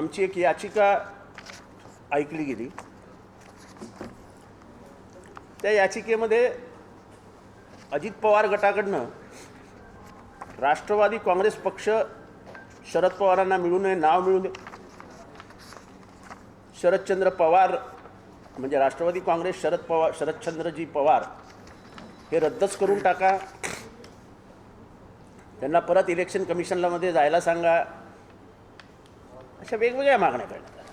आमची एक याचिका ऐकली गेली. त्या याचिकेमध्ये अजित पवार गटाकडनं राष्ट्रवादी काँग्रेस पक्ष शरद पवारांना मिळू नये नाव मिळू नये. शरदचंद्र पवार म्हणजे राष्ट्रवादी काँग्रेस शरद पवार शरदचंद्रजी पवार हे रद्दच करून टाका. त्यांना परत इलेक्शन कमिशनला मध्ये जायला सांगा. अशा वेगवेगळ्या मागण्या करण्यात आल्या.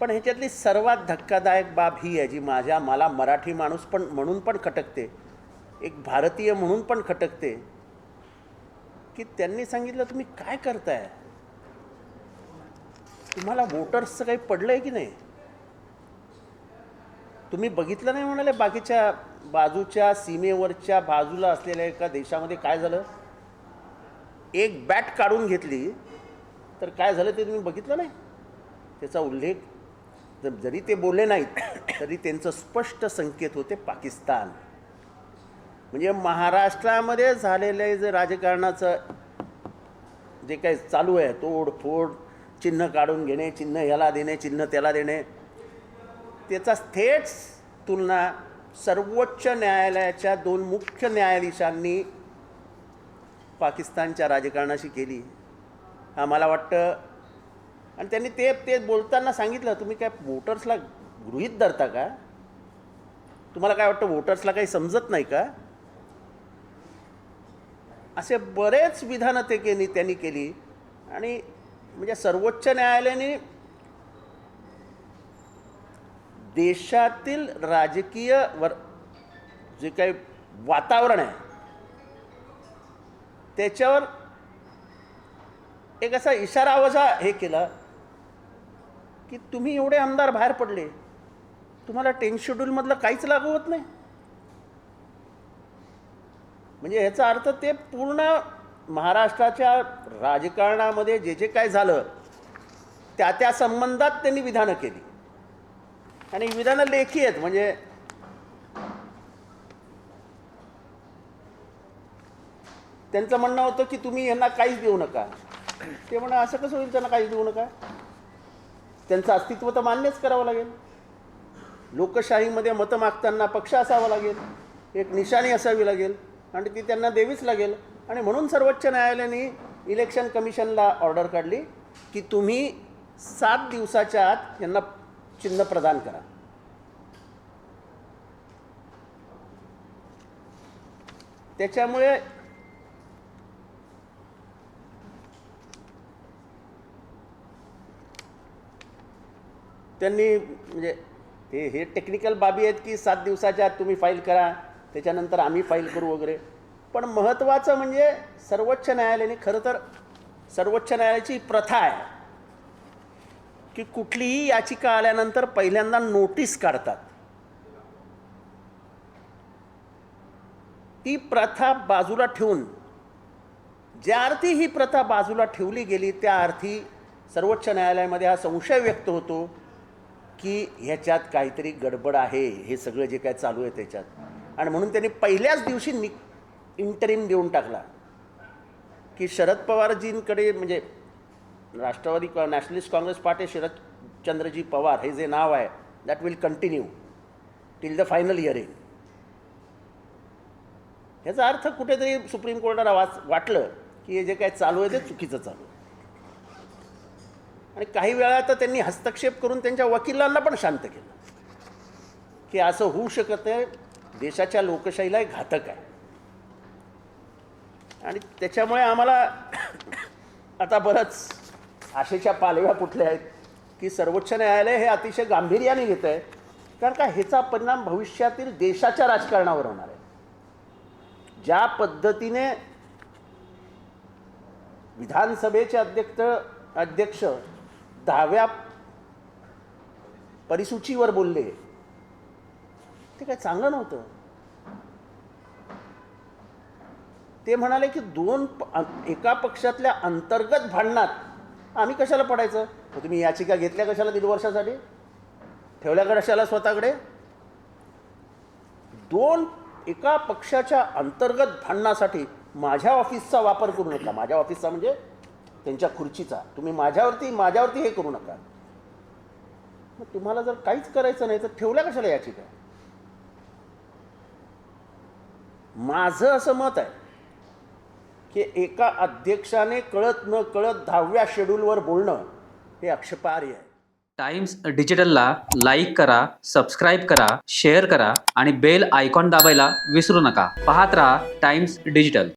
पण ह्याच्यातली सर्वात धक्कादायक बाब ही आहे जी माझ्या मला मराठी माणूस पण म्हणून पण खटकते एक भारतीय म्हणून पण खटकते की त्यांनी सांगितलं तुम्ही काय करताय? तुम्हाला वोटर्सचं काही पडलं आहे की नाही? तुम्ही बघितलं नाही म्हणाले बाकीच्या बाजूच्या सीमेवरच्या बाजूला असलेल्या एका देशामध्ये काय झालं? एक बॅट काढून घेतली तर काय झालं ते तुम्ही बघितलं नाही? त्याचा उल्लेख जर जरी ते बोलले नाहीत तरी त्यांचं स्पष्ट संकेत होते पाकिस्तान. म्हणजे महाराष्ट्रामध्ये झालेले जे राजकारणाचं जे काही चालू आहे तोडफोड चिन्ह काढून घेणे चिन्ह ह्याला देणे चिन्ह त्याला देणे त्याचा थेट तुलना सर्वोच्च न्यायालयाच्या दोन मुख्य न्यायाधीशांनी पाकिस्तानच्या राजकारणाशी केली. मला वाटतं. आणि त्यांनी ते ते बोलताना सांगितलं तुम्ही काय वोटर्सला गृहीत धरता का? तुम्हाला काय वाटतं वोटर्सला काही समजत नाही का? असे बरेच विधानं ते केली त्यांनी केली. आणि म्हणजे सर्वोच्च न्यायालयाने देशातील राजकीय वर जे काही वातावरण आहे त्याच्यावर एक असा इशारा वजा हे केला की तुम्ही एवढे आमदार बाहेर पडले तुम्हाला टेन शेड्यूलमधलं काहीच लागू होत नाही. म्हणजे ह्याचा अर्थ ते पूर्ण महाराष्ट्राच्या राजकारणामध्ये जे जे काय झालं त्या त्या संबंधात त्यांनी विधानं केली. आणि विधानं लेखी आहेत म्हणजे त्यांचं म्हणणं होतं की तुम्ही यांना काहीच देऊ नका. ते म्हणा असं कसं होईल? त्यांना काही देऊ नका. त्यांचं अस्तित्व तर मान्यच करावं लागेल. लोकशाहीमध्ये मतं मागताना पक्ष असावा लागेल. एक निशाणी असावी लागेल. आणि ती त्यांना द्यावीच लागेल. आणि म्हणून सर्वोच्च न्यायालयाने इलेक्शन कमिशनला ऑर्डर काढली की तुम्ही सात दिवसाच्या आत यांना चिन्ह प्रदान करा. त्याच्यामुळे त्यांनी म्हणजे हे हे टेक्निकल बाबी आहेत की सात दिवसाच्या आत तुम्ही फाईल करा त्याच्यानंतर आम्ही फाईल करू वगैरे. पण महत्त्वाचं म्हणजे सर्वोच्च न्यायालयाने खरं तर सर्वोच्च न्यायालयाची प्रथा आहे की कुठलीही याचिका आल्यानंतर पहिल्यांदा नोटीस काढतात. ती प्रथा बाजूला ठेवून ज्या अर्थी ही प्रथा बाजूला ठेवली गेली त्या अर्थी सर्वोच्च न्यायालयामध्ये हा संशय व्यक्त होतो. की ह्याच्यात काहीतरी गडबड आहे हे सगळं जे काय चालू आहे त्याच्यात. आणि म्हणून त्यांनी पहिल्याच दिवशी नि इंटरिम देऊन टाकला. की शरद पवारजींकडे म्हणजे राष्ट्रवादी का नॅशनलिस्ट काँग्रेस पार्टी शरदचंद्रजी पवार हे जे नाव आहे that will continue till the final hearing ह्याचा अर्थ कुठेतरी सुप्रीम कोर्टाला वाच वाटलं की हे जे काय चालू आहे ते चुकीचं चालू आहे. आणि काही वेळा तर त्यांनी हस्तक्षेप करून त्यांच्या वकिलांना पण शांत केलं. की असं होऊ शकत आहे देशाच्या लोकशाहीला हे घातक आहे. आणि त्याच्यामुळे आम्हाला आता बरंच आशेच्या पालव्या कुठल्या आहेत की सर्वोच्च न्यायालय हे अतिशय गांभीर्याने घेत आहे. कारण का ह्याचा परिणाम भविष्यातील देशाच्या राजकारणावर होणार आहे. ज्या पद्धतीने विधानसभेचे अध्यक्ष अध्यक्ष दहाव्या परिसूचीवर बोलले. ते काय चांगलं नव्हतं. ते म्हणाले की दोन एका पक्षातल्या अंतर्गत भांडणात आम्ही कशाला पडायचं? तुम्ही याचिका घेतल्या कशाला दीड वर्षासाठी? ठेवल्या कशाला स्वतःकडे? दोन एका पक्षाच्या अंतर्गत भांडणासाठी माझ्या ऑफिसचा वापर करू नका. माझ्या ऑफिसचा म्हणजे त्यांच्या खुर्चीचा. तुम्ही माझ्यावरती माझ्यावरती हे करू नका. मग तुम्हाला जर काहीच करायचं नाही तर ठेवल्या कशाला याचिका माझं असं मत आहे की एका अध्यक्षाने कळत न कळत दहाव्या शेड्यूलवर बोलणं हे आक्षेपार्ह आहे. टाइम्स डिजिटलला लाईक करा सबस्क्राईब करा शेअर करा आणि बेल आयकॉन दाबायला विसरू नका. पाहत राहा टाइम्स डिजिटल.